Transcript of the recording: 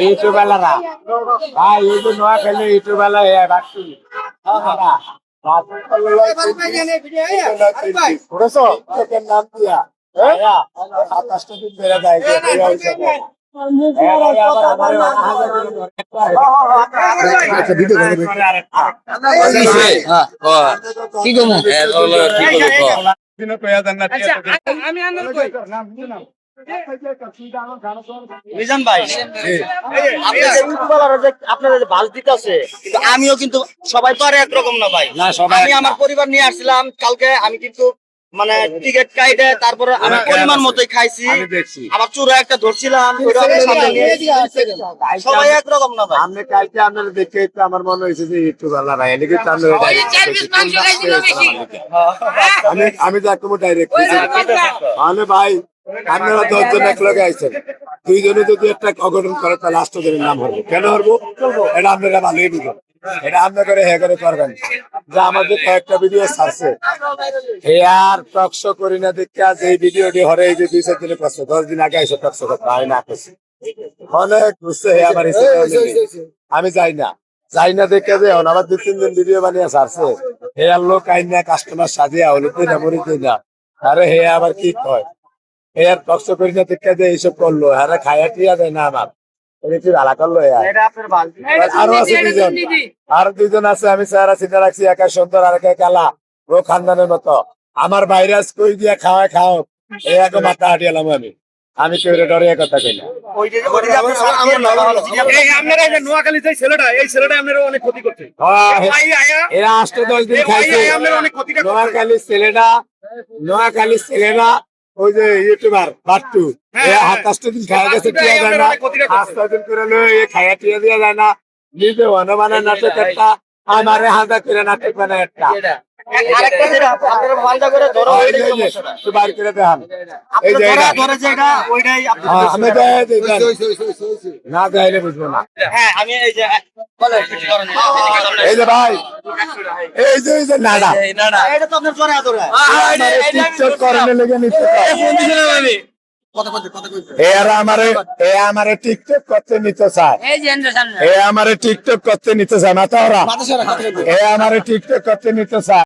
YouTube বেলারা ভাই এই যে নোয়া খেলে ইউটিউব বেলা এ বাকি করেছ নাম দিয়া হ্যাঁ সাতাশটা দিন বেড়ে যায় ভিডিও করে। কি কমু আমি আনন্দ মিজান ভাই আপনাদের ইউটিউবাররা যে আপনারা যে বাস দিতেছে কিন্তু আমিও কিন্তু সবাই তো আর একরকম না ভাই। না, সবাই আমি আমার পরিবার নিয়ে আসছিলাম কালকে আমি কিন্তু মানে টিকিট কাইটে তারপরে আমি পরিমাণ মতোই খাইছি। আমি দেখছি। আবার চূড়া একটা ধরছিলাম আমি। সবাই একরকম না ভাই। আপনি কালকে আপনার দেখে আমার মনে হয়েছে যে এলে কিন্তু আমি আমি তো একদম ডাইরেক্ট মানে ভাই আপনারা দশজন এক লগে আইছেন। দুইজনে যদি একটা অঘটন করে তাহলে লাস্ট জনের নাম হবে। কেন হব এটা আপনারা ভালোই বুঝেন। এটা আপনার করে হ্যাঁ করে করবেন। যে আমাদের কয়েকটা ভিডিও ছাড়ছে হে আর টকশো করি না দেখা যে এই ভিডিওটি হরে এই যে দুই চার দিনে করছে দশ দিন আগে এসে টকশো করতে হয় না করছে। অনেক বুঝছে হে আমার। আমি যাই না। যাই না দেখে যে এখন আবার দু তিন দিন ভিডিও বানিয়ে ছাড়ছে। হে আর লোক আইন না কাস্টমার সাজিয়া হলো তুই না মরি তুই না। আরে হে আবার কি কয়? আর কষ্ট করি না দেখে যে এইসব করল আরে খায়া টিয়া দেয় না আমার। কি ভালো করল আর? আছে দুজন আর দুজন আছে আমি চেহারা চিন্তা রাখছি একা সুন্দর আর একা কালা। ও খানদানের মতো। আমার ভাইরাস কই দিয়া খাওয়া খাও এই এক মাথা হাঁটিয়ালাম আমি। আমি কেউ ডরে কথা কই না? ওই যে ওই যে আপনার সামনে লাগা হলো এই আপনারা এই যে নোয়াখালী ছেলেটা এই ছেলেটা আপনারা অনেক ক্ষতি করছে। ভাই আয়া। এরা আষ্ট দশ দিন এই ভাই খাইছে। আয়া আপনারা অনেক ক্ষতিটা করছে। নোয়াখালী ছেলেরা নোয়াখালী ছেলেরা ওই যে ইউটিউবার বাট্টু হ্যাঁ, এ হ্যাঁ। দিন খাওয়া গেছে টিয়া যায় না অনেক পাঁচ দিন করে লই এ খায়া টিয়া দিয়া যায় না। নিজে হনুমানের নাটক একটা আমারে হাঁদা করে নাটক বানায় একটা। হ্যাঁ। না দেখাইলে বুঝব না। হ্যাঁ আমি এই যে। এই যে ভাই এই যে এই যে নাডা এটা তো আপনার টিকটক করনে লেগে নিতে এ আমারে আমারে টিকটক করতে নিতে চায় এ আমারে টিকটক করতে নিতে চায় মাথা ওরা এ আমারে টিকটক করতে নিতে চায়